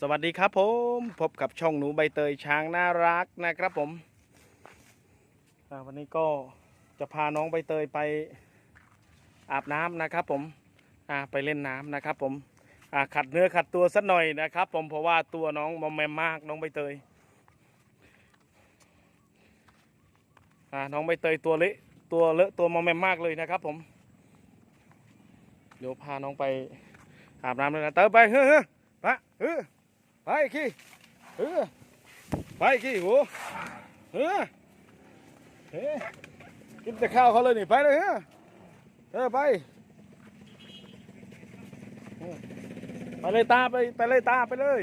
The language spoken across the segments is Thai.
สวัสดีครับผมพบกับช่องหนูใบเตยช้างน่ารักนะครับผมวันนี้ก็จะพาน้องใบเตยไปอาบน้ำนะครับผมไปเล่นน้ำนะครับผมขัดเนื้อขัดตัวสักหน่อยนะครับ ผมเพราะว่าตัวน้องมอมแมมมากน้องใบเตยน้องใบเตยตัวเละตัวเลอะตัวมอมแมมมากเลยนะครับผมเดี๋ยวพาน้องไปอาบน้ำเลยนะเตยไปเฮ้อ เฮ้อไปเออไปขี้เออไปขี้โหเออเฮ้ยกินแต่ข้าวเขาเลยนี่ไปเลยเออเออไปเออไปเลยตาไปไปเลยตาไปเลย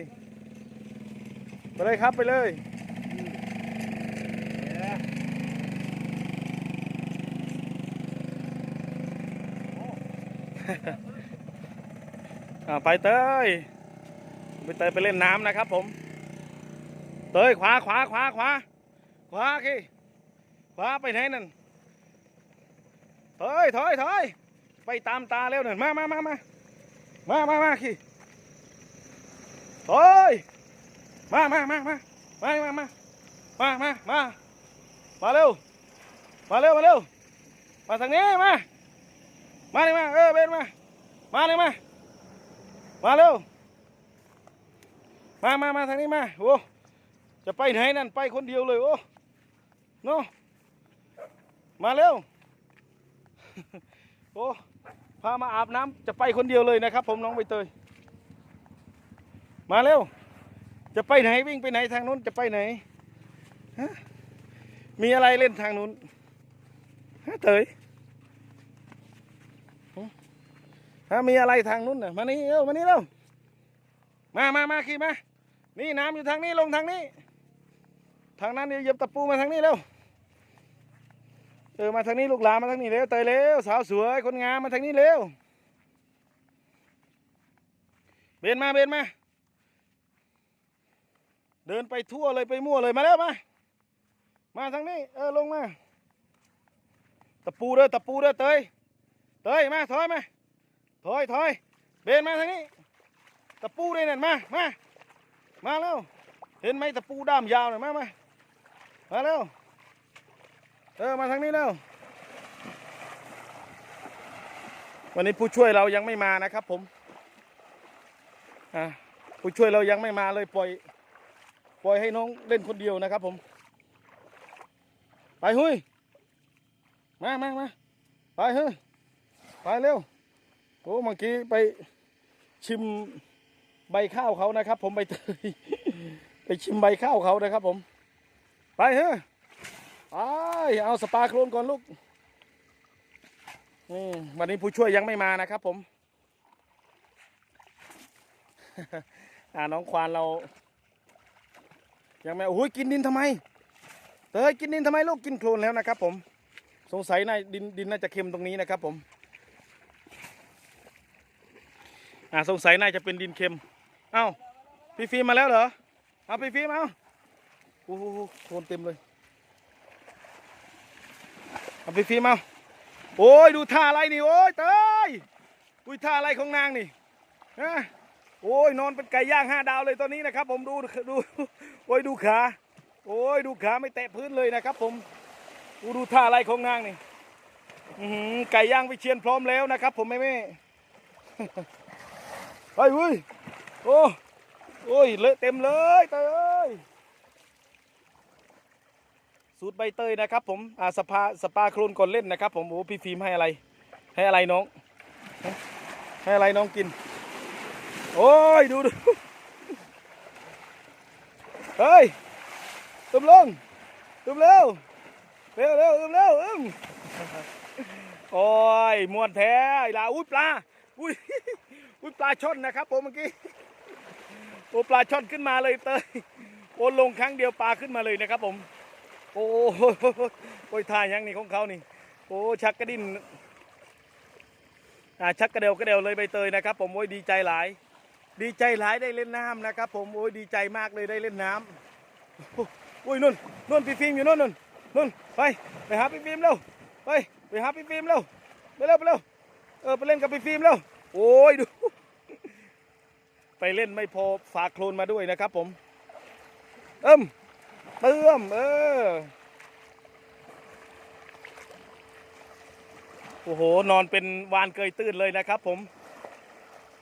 ไปเลยครับไปเลยอ่าไปเตย ไปเตยไปเล่นน้ำนะครับผม เตยขวาขวาขวาขวาขวาขี้ขวาไปไหนนั่นเตยถอยถอยไปตามตาเร็วหน่อยมามามามามามามาขี้เตยมามามามามามามามามามามาเร็วมาเร็วมาเร็วมาทางนี้มามาเลยมาเออเบนมามาเลยมามาเร็ว มามามาทางนี้มา โอ้ จะไปไหนนั่นไปคนเดียวเลย โอ้โนมาเร็ว โอ้ พามาอาบน้ำจะไปคนเดียวเลยนะครับ ผมน้องใบเตย มาเร็ว จะไปไหนวิ่งไปไหนทางนู้นจะไปไหนฮะมีอะไรเล่นทางนู้นฮะเตยฮะมีอะไรทางนู้นน่ะมานี่เร็วมานี่เร็วมามามาขี่มา นี่น้ำอยู่ทางนี้ลงทางนี้ ทางนั้นเดี๋ยวเหยียบตะปูมาทางนี้เร็วเออมาทางนี้ลูกหลานมาทางนี้เร็วเตยเร็วสาวสวยคนงามมาทางนี้เร็วเบนมาเบนมา เดินไปทั่วเลยไปมั่วเลยมาแล้วมามาทางนี้เออลงมาตะปูเด้อตะปูเด้อเตยเตยมาถอยมาถอยถอยเบนมาทางนี้ตะปูเลยนั่นมามา มาแล้ว เห็นไหมตะปูด้ามยาวหน่อยมามามาแล้วเออมาทางนี้แล้ววันนี้ผู้ช่วยเรายังไม่มานะครับผมอ่าผู้ช่วยเรายังไม่มาเลยปล่อย ปล่อยให้น้องเล่นคนเดียวนะครับผม ไปหุยมามามาไปเฮ้ยไปเร็วโอ้เมื่อกี้ไปชิม ใบข้าวเขานะครับ ผมใบเตยไปชิมใบข้าวเขานะครับ ผม ไปเฮ้ยไปเอาสปาโครนก่อนลูกนี่วันนี้ผู้ช่วยยังไม่มานะครับ ผมอ่าน้องควานเรา ยังไม่โอ้ยกินดินทำไมเตยกินดินทำไมลูกกินโคลนแล้วนะครับ ผม สงสัยน่าดินดินน่าจะเค็มตรงนี้นะครับ ผมอ่าสงสัยน่าจะเป็นดินเค็ม เอ้าพี่ฟิล์มมาแล้วเหรอเอาพี่ฟิล์มเอาโอ้โหโคลนเต็มเลยเอาพี่ฟิล์มเอาโอ้ยดูท่าอะไรนี่โอ้ยเตยอุ้ยท่าอะไรของนางนี่ฮะโอ้ยนอนเป็นไก่ย่างห้าดาวเลยตอนนี้นะครับ ผมดูดูโอ้ยดูขาโอ้ยดูขาไม่แตะพื้นเลยนะครับ ผมดูดูท่าอะไรของนางนี่อไก่ย่างวิเชียนพร้อมแล้วนะครับ ผมแม่แม่ไปเว้ย โอ้โอ้ยเลอะเต็มเลยเตยสูตรใบเตยนะครับ ผมอ่าสปาสปาโครนก่อนเล่นนะครับ ผมโอ้พี่ฟิล์มให้อะไร ให้อะไรน้อง ให้อะไรน้องกิน โอ้ยดูดูเฮ้ยตุ้มลงตุ้มเร็วเร็วเร็วตุ้มเร็วอึ้มโอ้ยมวนแท้ลาอุ้ยปลาอุ้ยอุ้ยปลาช่อนนะครับผมเมื่อกี้ โอ้ปลาช่อนขึ้นมาเลยเตยโอ้ลงครั้งเดียวปลาขึ้นมาเลยนะครับผม โอ้โหโอ้ยท่ายังนี่ของเขานี่ โอ้ชักกระดิ่นอ่าชักกระเดวกระเดวเลยใบเตยนะครับ ผมโอ้ยดีใจหลาย ดีใจหลายได้เล่นน้ำนะครับ ผมโอ้ยดีใจมากเลยได้เล่นน้ำโอ้ยนุ่นนุ่นพี่ฟิล์มอยู่นุ่นนุ่นนุ่นไปไปหาพี่ฟิล์มเร็วไปไปหาพี่ฟิล์มเร็วไปเร็วไปเร็วเออไปเล่นกับพี่ฟิล์มเร็วโอ้ยดู ไปไปเล่นไม่พอฝากโคลนมาด้วยนะครับ ผม เอิ่มเติมเออโอ้โห นอนเป็นวานเกยตื้นเลยนะครับ ผม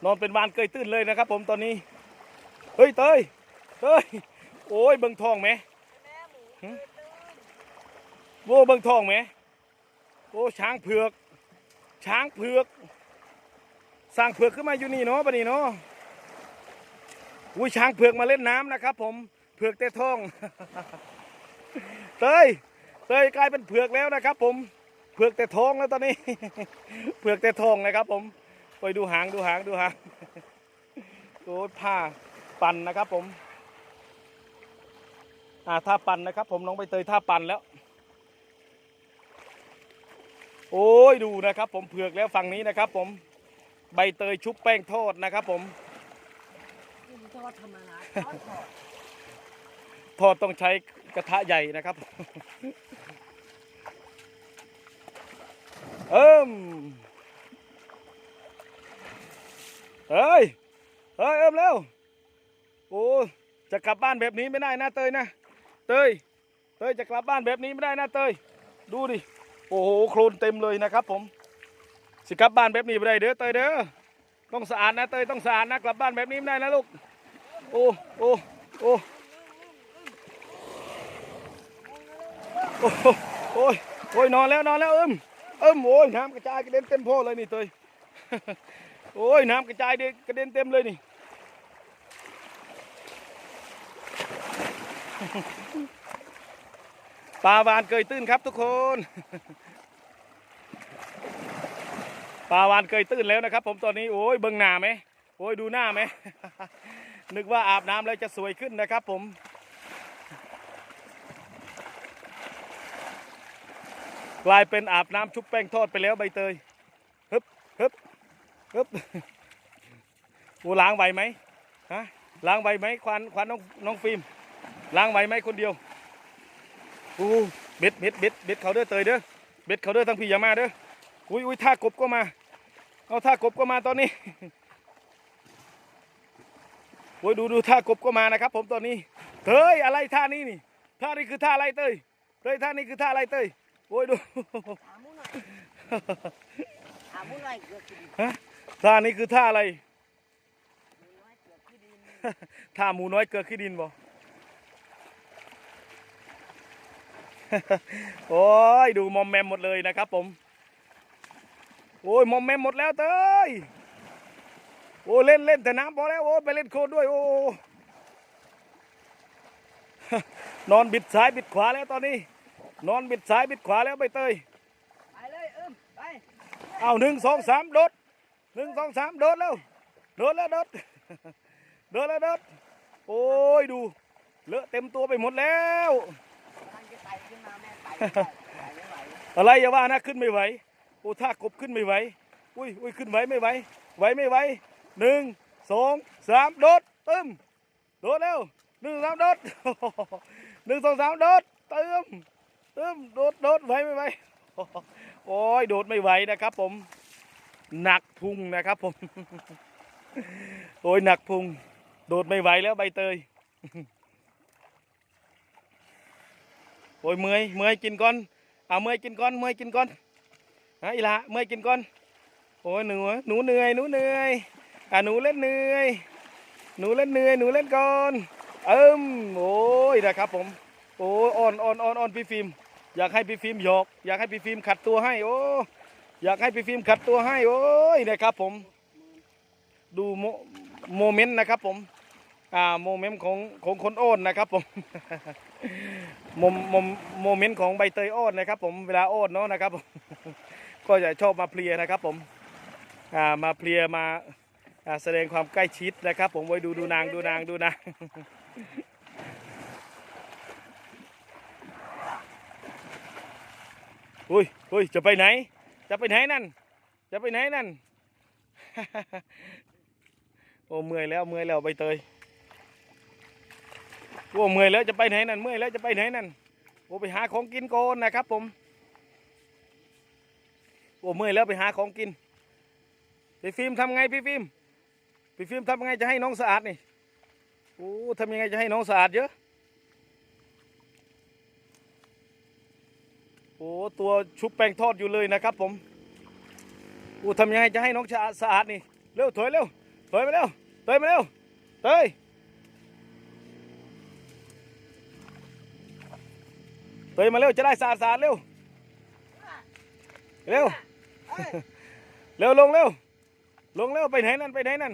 นอนเป็นวานเกยตื้นเลยนะครับ ผมตอนนี้ เฮ้ยเตยเฮ้ยโอ้ยเบิ่งทองไหมแม่หมูหึเคยตื้นโว้เบิ่งทองไหมโอ้ช้างเผือก ช้างเผือก สร้างเผือกขึ้นมาอยู่นี่เนาะปะนี่เนาะ อุ้ยช้างเผือกมาเล่นน้ำนะครับ ผมเผือกแต่ทอง เตยเตยกลายเป็นเผือกแล้วนะครับ ผมเผือกแต่ทองแล้วตอนนี้ เผือกแต่ทองนะครับ ผมไปดูหางดูหางดูหางโอ้ผ้าปั่นนะครับ ผม อ่าท่าปั่นนะครับ ผมน้องใบเตยท่าปั่นแล้ว โอ้ยดูนะครับ ผมเผือกแล้วฝั่งนี้นะครับ ผมใบเตยชุบแป้งทอดนะครับ ผม ทอดธรรมดาทอดทอดทอดต้องใช้กระทะใหญ่นะครับ เอิ่มเฮ้ย เฮ้ย เอิ่มเร็วโอ้ จะกลับบ้านแบบนี้ไม่ได้นะเตยนะ เตย เตยจะกลับบ้านแบบนี้ไม่ได้นะเตย ดูดิ โอ้โห โคลนเต็มเลยนะครับผม สิกลับบ้านแบบนี้ไม่ได้เด้อเตยเด้อ ต้องสะอาดนะเตยต้องสะอาดนะกลับบ้านแบบนี้ไม่ได้นะลูก โอ้โอ้โอ้โอ้โอ้ยโอ้ยนอนแล้วนอนแล้วเอิมเอิมโอ้ยน้ำกระจายกระเด็นเต็มโพเลยนี่เตยโอ้ยน้ำกระจายเด็กระเด็นเต็มเลยนี่ปลาวานเกยตื้นครับทุกคนปลาวานเกยตื้นแล้วนะครับ ผมตอนนี้โอ้ยเบิ่งหน้าไหมโอ้ยดูหน้าไหม นึกว่าอาบน้ำแล้วจะสวยขึ้นนะครับผม กลายเป็นอาบน้ำชุบแป้งทอดไปแล้วใบเตยฮึบฮึบฮึบโอ้ล้างไหวไหมฮะล้างไหวไหมควันควันน้องน้องฟิล์มล้างไหวไหมคนเดียวโอ้เบ็ดเบ็ดเบ็ดเบ็ดเขาเด้อเตยเด้อเบ็ดเขาเด้อทั้งพี่อยามาเด้ออุ้ยอุ้ยท่ากบก็มา เอาท่ากบก็มาตอนนี้ โอ้ยดูดูท่ากบก็มานะครับ ผมตอนนี้เตยอะไรท่านี้นี่ท่านี้คือท่าอะไรเตยเตยท่านี้คือท่าอะไรเตยโอ้ยดูถามมุ้หน่อยถามมุ้หน่อยเกือบที่ดินฮะท่านี้คือท่าอะไรหมูน้อยเกือบที่ดินท่าหมูน้อยเกลือขี้ดินบ่โอ้ยดูมอมแมมหมดเลยนะครับผม โอ้ยมอมแมมหมดแล้วเต้ย โอ้เล่นเล่นแต่น้ำพอแล้วโอ้ไปเล่นโคลนด้วยโอ้นอนบิดซ้ายบิดขวาแล้วตอนนี้ นอนบิดซ้ายบิดขวาแล้วใบเตยไปเลยเอิมไปเอาหนึ่งสองสามโดดหนึ่งสองสามโดดแล้วโดดแล้วโดดโดดแล้วโดดโอ้ยดูเลอะเต็มตัวไปหมดแล้วกำลังจะไต่ขึ้นมาแม่ไต่ไม่ได้ไต่ไม่ไหวอะไรอย่าว่านะขึ้นไม่ไหวโอ้ท่ากบขึ้นไม่ไหวอุ้ยอุ้ยขึ้นไหวไม่ไหวไหวไม่ไหว หนึ่งสองสามโดดตึมโดดเร็วหนึ่งสามโดดหนึ่งสองสามโดดตึมตึมโดดโดดไหวไม่ไหวโอ้ยโดดไม่ไหวนะครับผม หนักพุงนะครับผม โอ้ยหนักพุง โดดไม่ไหวแล้วใบเตยโอ้ยเมื่อยเมื่อยกินก่อนเอาเมื่อยกินก่อนเมื่อยกินก่อนฮะอีหละเมื่อยกินก่อนโอ้ยหนูหนูเหนื่อยหนูเหนื่อย อะหนูเล่นเหนื่อย หนูเล่นเหนื่อยหนูเล่นก่อนเอิมโอ้ยนะครับผมโอ้ยอ่อนอ่อนอ่อนอ่อนพี่ฟิล์มอยากให้พี่ฟิล์มหยอกอยากให้พี่ฟิล์มขัดตัวให้โอ้อยากให้พี่ฟิล์มขัดตัวให้โอ้ยนะครับผม ดูโมโมเมนต์นะครับผมอ่าโมเมนต์ของของคนโอนนะครับผมโมโมโมเมนต์ของใบเตยโอนนะครับ ผมเวลาโอนเนาะนะครับผมก็จะชอบมาเพลียนะครับผมอ่ามาเพลียมา แสดงความใกล้ชิดนะครับ ผมไว้ดูดูนางดูนางดูนางอุ้ยอุ้ยจะไปไหน จะไปไหนนั่น จะไปไหนนั่น โอ้เมื่อยแล้วเมื่อยแล้วใบเตยโอ้เมื่อยแล้วจะไปไหนนั่นเมื่อยแล้วจะไปไหนนั่นโอ้ไปหาของกินก่อนนะครับผมโอ้เมื่อยแล้วไปหาของกินพี่ฟิล์มทำไงพี่ฟิล์ม พี่ฟิล์มทำยังไงจะให้น้องสะอาดนี่โอ้ทำยังไงจะให้น้องสะอาดเยอะโอ้ตัวชุบแป้งทอดอยู่เลยนะครับผมโอ้ทำยังไงจะให้น้องสะอาดสะอาดนี่เร็วถอยเร็วถอยมาเร็วเตยมาเร็วเตยเตยมาเร็วจะได้สะอาดสะอาดเร็วเร็วเอ้ยเร็วลงเร็วลงเร็วไปไหนนั่นไปไหนนั่น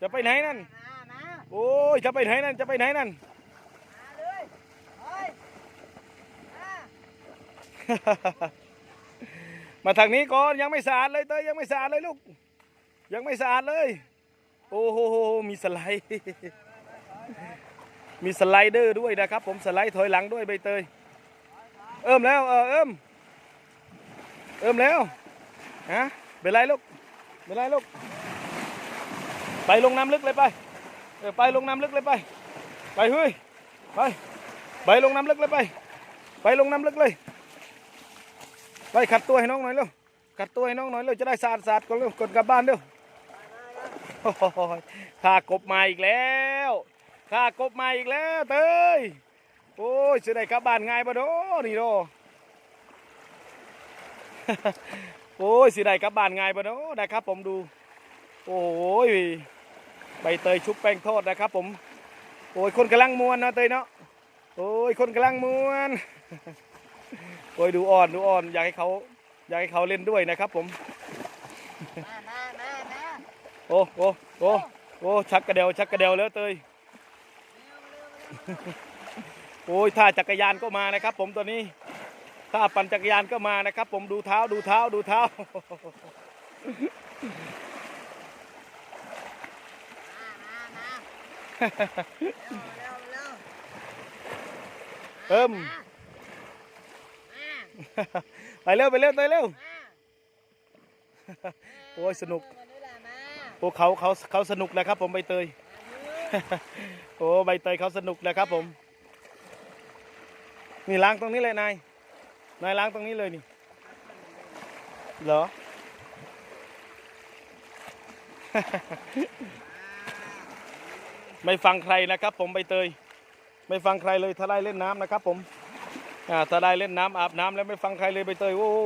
จะไปไหนนั่น มามาโอ้ย จะไปไหนนั่น จะไปไหนนั่น มาเลยเฮ้ยมามาทางนี้ก่อนยังไม่สะอาดเลยเต้ยยังไม่สะอาดเลยลูก ยังไม่สะอาดเลย โอ้โหมีสไลด์ มีสไลเดอร์ด้วยนะครับ ผมสไลด์ถอยหลังด้วยใบเตย เอิ่มแล้วเออเอิ่มเอิ่มแล้วฮะเป็นไรลูกเป็นไรลูก ไปลงน้ำลึกเลยไปเออไปลงน้ำลึกเลยไป ไปเฮ้ยไปไปลงน้ำลึกเลยไป ไปลงน้ำลึกเลย ไปขัดตัวให้น้องหน่อยเร็วขัดตัวให้น้องหน่อยเร็วจะได้สะอาดสะอาดก่อนเร็วกดกลับบ้านเร็วโอ้โหข้ากบมาอีกแล้วข้ากบมาอีกแล้วเต้ยโอ้ยจะได้กลับบ้านง่ายปะโดนี่โดโอ้ยสิได้กลับบ้านง่ายปะโดนะครับผมดู โอ้ย ใบเตยชุบแป้งทอดนะครับผม โอ้ยคนกำลังมวนเนาะเตยเนาะ โอ้ยคนกำลังมวน โอ้ยดูอ่อนดูอ่อนอยากให้เขาอยากให้เขาเล่นด้วยนะครับผม มามามามาโอ้โอ้โอ้โอ้ชักกระเดวชักกระเดวแล้วเตยเร็วเร็วเร็วโอ้ยท่าจักรยานก็มานะครับ ผมตัวนี้ท่าปั่นจักรยานก็มานะครับ ผมดูเท้าดูเท้าดูเท้ามามามา เร็วเร็วเร็วเอิ่มมาไปเร็วไปเร็วเตยเร็วมาโอ้ยสนุกมานี่แหละมาโอ้เขาเขาเขาสนุกแล้วครับ ผมใบเตยมาโอ้ใบเตยเขาสนุกแล้วครับ ผม นี่ล้างตรงนี้เลยนายนายล้างตรงนี้เลยนี่เหรอ ไม่ฟังใครนะครับ ผมใบเตย ไม่ฟังใครเลยถ้าได้เล่นน้ำนะครับ ผมอ่าถ้าได้เล่นน้ำอาบน้ำแล้วไม่ฟังใครเลยใบเตยโอ้โห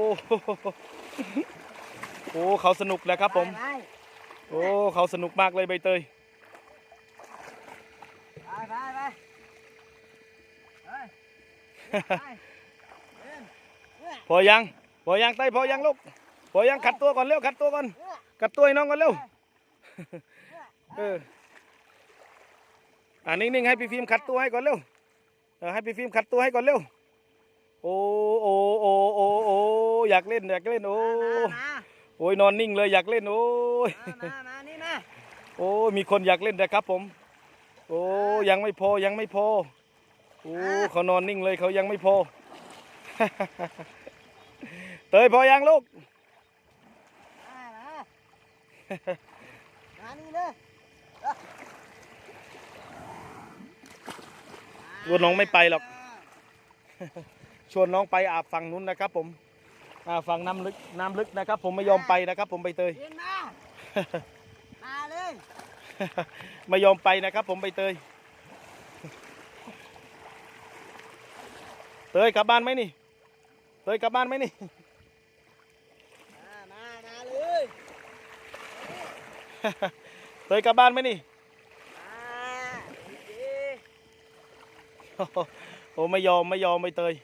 โอ้เขาสนุกนะครับ ผม โอ้เขาสนุกมากเลยใบเตยไปไปไปพอยังพอยังเต้ยพอยังลูกพอยังขัดตัวก่อนเร็วขัดตัวก่อนขัดตัวให้น้องก่อนเร็วเออ อ่านิ่งๆให้พี่ฟิล์มขัดตัวให้ก่อนเร็วเออให้พี่ฟิล์มขัดตัวให้ก่อนเร็ว โอ้โอ้โอ้โอ้โอ้อยากเล่นอยากเล่นโอ้มาโอ้ยนอนนิ่งเลยอยากเล่นโอ้ยมามามานี่มาโอ้ยมีคนอยากเล่นนะครับผม โอ้ยังไม่พอยังไม่พอโอ้เขานอนนิ่งเลยเขายังไม่พอเตยพอยังลูกมามามานี่เลย ชวนน้องไม่ไปหรอก ชวนน้องไปอาบฝั่งนู้นนะครับ ผมอาฝั่งน้ำลึกน้ำลึกนะครับ ผมไม่ยอมไปนะครับ ผมใบเตยเดินมา มาเลย ไม่ยอมไปนะครับ ผมใบเตย เตยกลับบ้านไหมนี่ เตยกลับบ้านไหมนี่ มา มา มาเลย เตยกลับบ้านไหมนี่ มาดี โอ้ไม่ยอมไม่ยอมใบเตย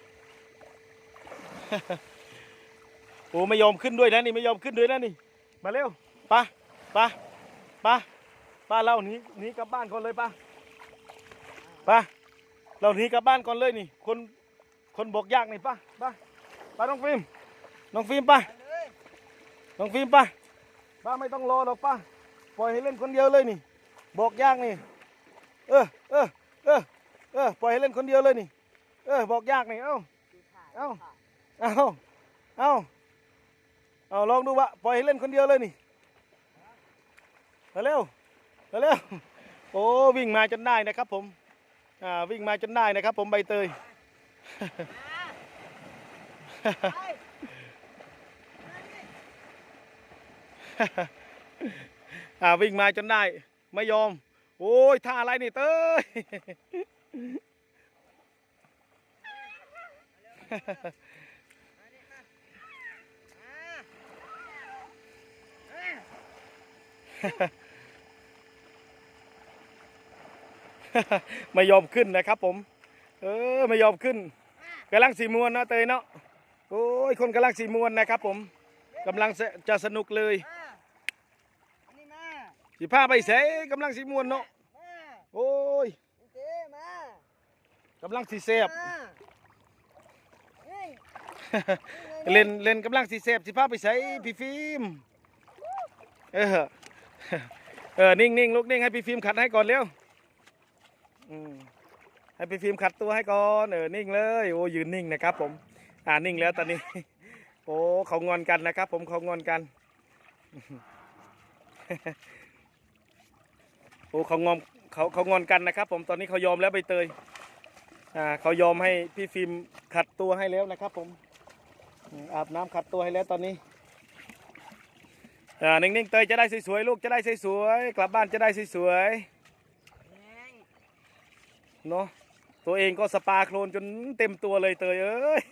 โอ้ไม่ยอมขึ้นด้วยนะนี่ไม่ยอมขึ้นด้วยนะนี่ มาเร็วปะปะปะป้าเราหนีหนีกลับบ้านก่อนเลยป้าป้าเราหนีกลับบ้านก่อนเลยนี่ คนคนบอกยากนี่ป้าป้าป้าน้องฟิล์มน้องฟิล์มป้าน้องฟิล์มป้าป้าไม่ต้องรอหรอกป้าปล่อยให้เล่นคนเดียวเลยนี่ บอกยากนี่ เออเออเออ ออปล่อยให้เล่นคนเดียวเลยนี่ เออบอกยากนี่เอ้า เอ้า เอ้า เอ้า เอาลองดูวะปล่อยให้เล่นคนเดียวเลยนี่มาเร็วมาเร็วโอ้วิ่งมาจนได้นะครับผม อ่าวิ่งมาจนได้นะครับ ผมใบเตยอ่าวิ่งมาจนได้ ไม่ยอม โอ้ยท่าอะไรนี่เต้ย ไม่ยอมขึ้นนะครับผม เออไม่ยอมขึ้นกำลังสีมวนเนาะเตยเนาะโอ้ยคนกำลังสีมวนนะครับผมกำลังจะสนุกเลยมาอันนี้าไปเสกำลังสีมวนเนาะโอ้ยำลังสีเสบมานี่เล่นเล่นกำลังสีเสบสิพาไปใส่พี่ฟิล์มเออเออนิ่งนิ่งลูกนิ่งให้พี่ฟิล์มขัดให้ก่อนเร็วอืมให้พี่ฟิล์มขัดตัวให้ก่อนเออนิ่งเลยโอ้ยืนนิ่งนะครับ ผม อ่านิ่งแล้วตอนนี้โอ้เขางอนกันนะครับ ผมเขางอนกันโอ้เขางอมเขาเขางอนกันนะครับ ผมตอนนี้เขายอมแล้วใบเตย อ่าเขายอมให้พี่ฟิล์มขัดตัวให้แล้วนะครับ ผมอืมอาบน้ำขัดตัวให้แล้วตอนนี้อ่านิ่งๆเตยจะได้สวยๆลูกจะได้สวยๆกลับบ้านจะได้สวยแหงๆเนาะตัวเองก็สปาโคลนจนเต็มตัวเลยเตยเอ้ย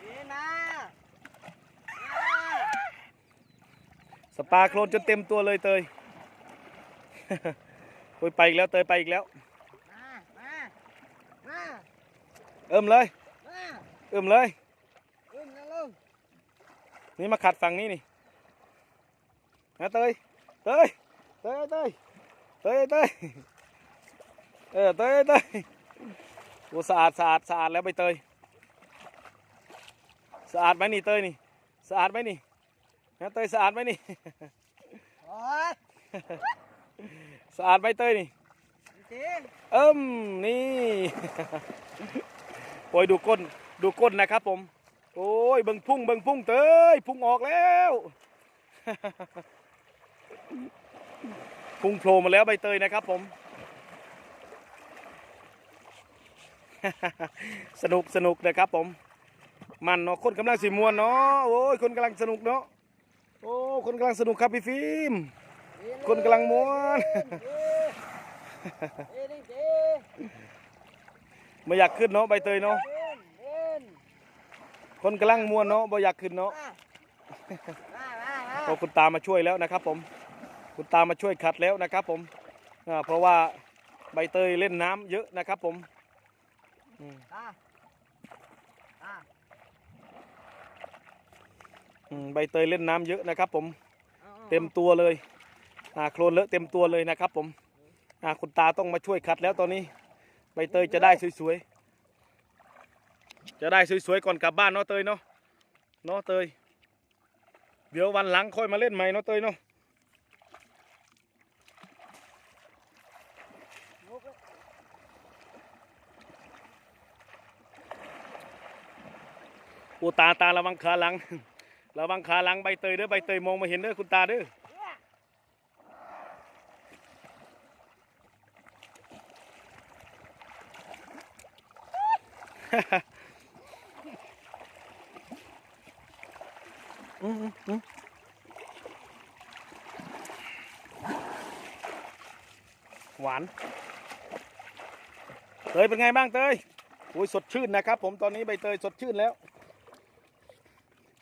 เจ๊มามาสปาโคลนจนเต็มตัวเลยเตยโอ้ยไปอีกแล้วเตยไปอีกแล้ว มามามา เอิ่มเลยมาเอิ่มเลยอุ้มนะลุงนี่มาขัดฝั่งนี้นี่นะเตยเตยเตยเตยเตยเตยเออเตยเตยโอ้สะอาดสะอาดสะอาดแล้วใบเตยสะอาดไหมนี่เตยนี่สะอาดไหมนี่นะเตยสะอาดไหมนี่โอ้ยสะอาดไหมเตยนี่เจ๊เอิ่มนี่ โอ้ยดูก้นดูก้นนะครับผม โอ้ยเบิ่งพุ่งเบิ่งพุ่งเตยพุ่งออกแล้วพุ่งโผล่มาแล้วใบเตยนะครับผม สนุกสนุกนะครับผม มันเนาะคนกำลังสีมวนเนาะโอ้ยคนกำลังสนุกเนาะโอ้คนกำลังสนุกครับพี่ฟิล์มคนกำลังม้วน ไม่อยากขึ้นเนาะใบเตยเนาะเดินเดินคนกำลังมวนเนาะบ่อยากขึ้นเนาะมามามามาพอคุณตามาช่วยแล้วนะครับ ผม คุณตามาช่วยขัดแล้วนะครับ ผมอ่าเพราะว่าใบเตยเล่นน้ำเยอะนะครับ ผมอืมอะอะอืมใบเตยเล่นน้ำเยอะนะครับ ผมอาอาเต็มตัวเลยอ่าโคลนเลอะเต็มตัวเลยนะครับ ผมอ่าคุณตาต้องมาช่วยขัดแล้วตอนนี้ ใบเตยจะได้สวยๆ จะได้สวยๆก่อนกลับบ้านเนาะเตยเนาะ เนาะเตย เดี๋ยววันหลังค่อยมาเล่นใหม่เนาะเตยเนาะลุกเลยโอ้ตาตาระวังขาหลัง ระวังขาหลังใบเตยเด้อใบเตยมองมาเห็นเด้อคุณตาเด้อ อืมอืมหวานเตยเป็นไงบ้างเตยโอ้ยสดชื่นนะครับผมตอนนี้ใบเตยสดชื่นแล้ว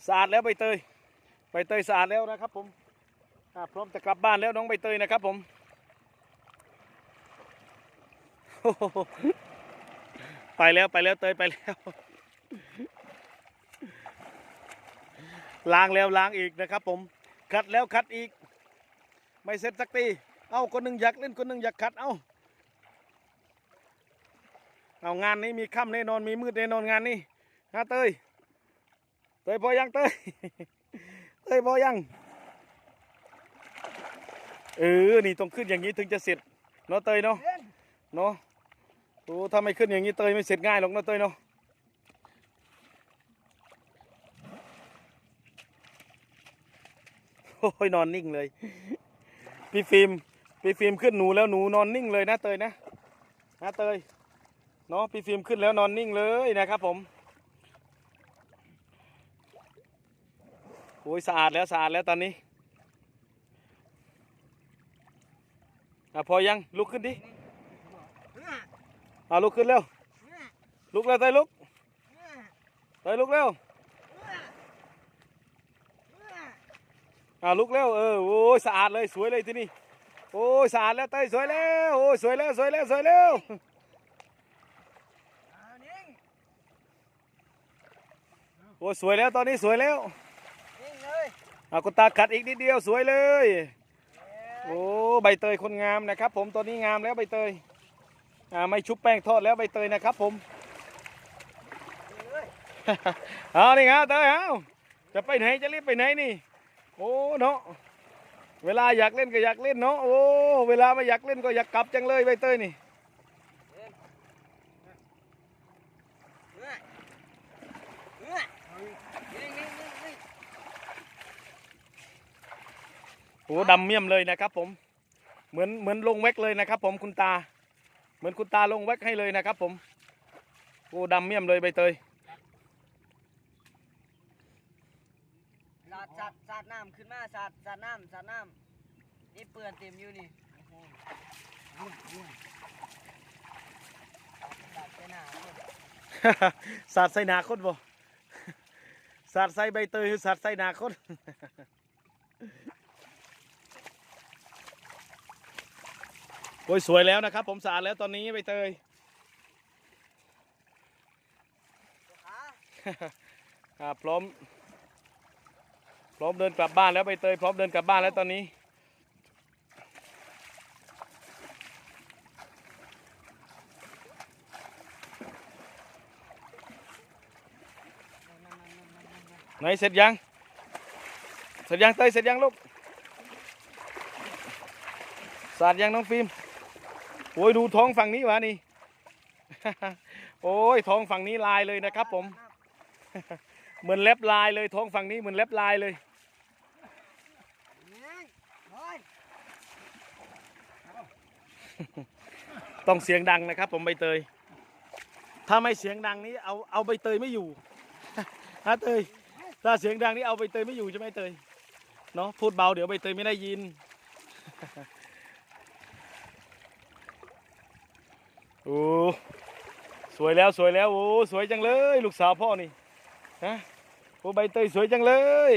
สะอาดแล้วใบเตยใบเตยสะอาดแล้วนะครับผมพร้อมจะกลับบ้านแล้วน้องใบเตยนะครับผมโอ้โห ไปแล้วไปแล้วเตยไปแล้วล้างแล้วล้างอีกนะครับ ผมคัดแล้วคัดอีก ไม่เสร็จสักทีเอ้าคนหนึ่งอยากเล่นคนหนึ่งอยากคัดเอ้าเอางานนี้มีค่ำแน่นอนมีมืดแน่นอนงานนี้นะเตยเตยพอยังเตยเตยพอยังเออนี่ต้องขึ้นอย่างนี้ถึงจะเสร็จเนาะเตยเนาะเนาะ โอ้ถ้าไม่ขึ้นอย่างนี้เตยไม่เสร็จง่ายหรอกนะเตยเนาะโอ้ยนอนนิ่งเลย พี่ฟิล์มพี่ฟิล์มขึ้นหนูแล้วหนูนอนนิ่งเลยนะเตยนะนะเตยเนาะพี่ฟิล์มขึ้นแล้วนอนนิ่งเลยนะครับผมโอ้ยสะอาดแล้วสะอาดแล้วตอนนี้อะพอยังลุกขึ้นดิ อะลุกขึ้นเร็วเอื้อลุกแล้วเต้ยลุกเอื้อเต้ยลุกเร็วเอื้อเอื้ออะลุกเร็วเออโอ้ยสะอาดเลยสวยเลยที่นี่โอ้ยสะอาดแล้วเต้ยสวยแล้วโอ้ยสวยแล้วสวยแล้วสวยแล้วเอานิ่งโอ้ยสวยแล้วตอนนี้สวยแล้วนิ่งเลยอะคุณตาขัดอีกนิดเดียวสวยเลยเอ้ยโอ้ใบเตยคนงามนะครับ ผมตอนนี้งามแล้วใบเตย อ่าไม่ชุบแป้งทอดแล้วใบเตยนะครับผมเอ้ยเอานี่ครับเตยเอาจะไปไหนจะรีบไปไหนนี่ โอ้เนาะเวลาอยากเล่นก็อยากเล่นเนาะโอ้เวลาไม่อยากเล่นก็อยากกลับจังเลยใบเตยนี่เอ้ยเอื้อเอื้อนิ่งนิ่งนิ่งนิ่งโอ้ดำเมี่ยมเลยนะครับผมเหมือนเหมือนลงแว็กเลยนะครับผมคุณตาเห มือนคุณตาลงแว็กให้เลยนะครับผมโอ้ดำเมี่ยมเลยใบเตยสาดสาดสาดน้ำขึ้นมาสาดสาดน้ำสาดน้ำนี่เปื่อนเต็มอยู่นี่โอ้โหสาดไปหน้าเลยสาดใส่หนาคนบ่สาดใส่ใบเตยหรือสาดใส่หนาคน โอ้ยสวยแล้วนะครับ ผมสะอาดแล้วตอนนี้ใบเตยขาอ่าพร้อม พร้อมเดินกลับบ้านแล้วใบเตยพร้อมเดินกลับบ้านแล้วตอนนี้ไหนเสร็จยัง เสร็จยังเตยเสร็จยังลูกสาดยังน้องฟิล์ม โอ้ยดูท้องฝั่งนี้วะนี่ โอ้ยท้องฝั่งนี้ลายเลยนะครับ ผม เหมือนเล็บลายเลยท้องฝั่งนี้เหมือนเล็บลายเลยต้องเสียงดังนะครับ ผมใบเตย ถ้าไม่เสียงดังนี้เอาเอาใบเตยไม่อยู่ฮะเตย ถ้าเสียงดังนี้เอาใบเตยไม่อยู่ใช่ไหมเตย เนาะพูดเบาเดี๋ยวใบเตยไม่ได้ยิน โอ้สวยแล้วสวยแล้วโอ้สวยจังเลย ลูกสาวพ่อนี่ฮะโอ้ใบเตยสวยจังเลย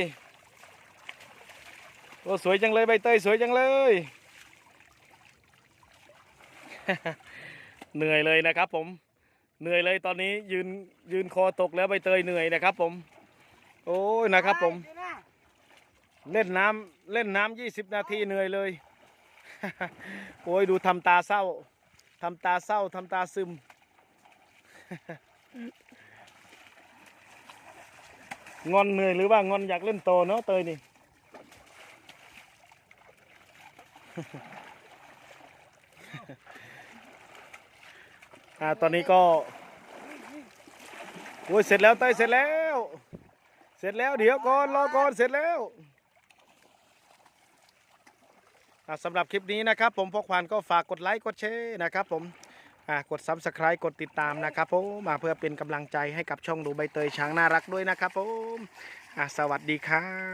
โอ้สวยจังเลยใบเตยสวยจังเลย เหนื่อยเลยนะครับ ผมเหนื่อยเลยตอนนี้ยืนยืนคอตกแล้วใบเตยเหนื่อยนะครับ ผม โอ้ยนะครับ ผม เล่นน้ำเล่นน้ำยี่สิบนาทีเหนื่อยเลย โอ้ยดูทำตาเศร้า ทำตาเศร้าทำตาซึม งอนเหนื่อยหรือว่างอนอยากเล่นโตเนาะเตยนี่ อ่าตอนนี้ก็โอ้ยเสร็จแล้วเตยเสร็จแล้ว เสร็จแล้วเดี๋ยวก่อนรอก่อนเสร็จแล้ว สำหรับคลิปนี้นะครับ ผมพกผ่านก็ฝากกดไลค์กดแชร์นะครับ ผมกดซับสไคร b e กดติดตามนะครับผมมาเพื่อเป็นกำลังใจให้กับช่องดูใบเตยช้างน่ารักด้วยนะครับผมสวัสดีครับ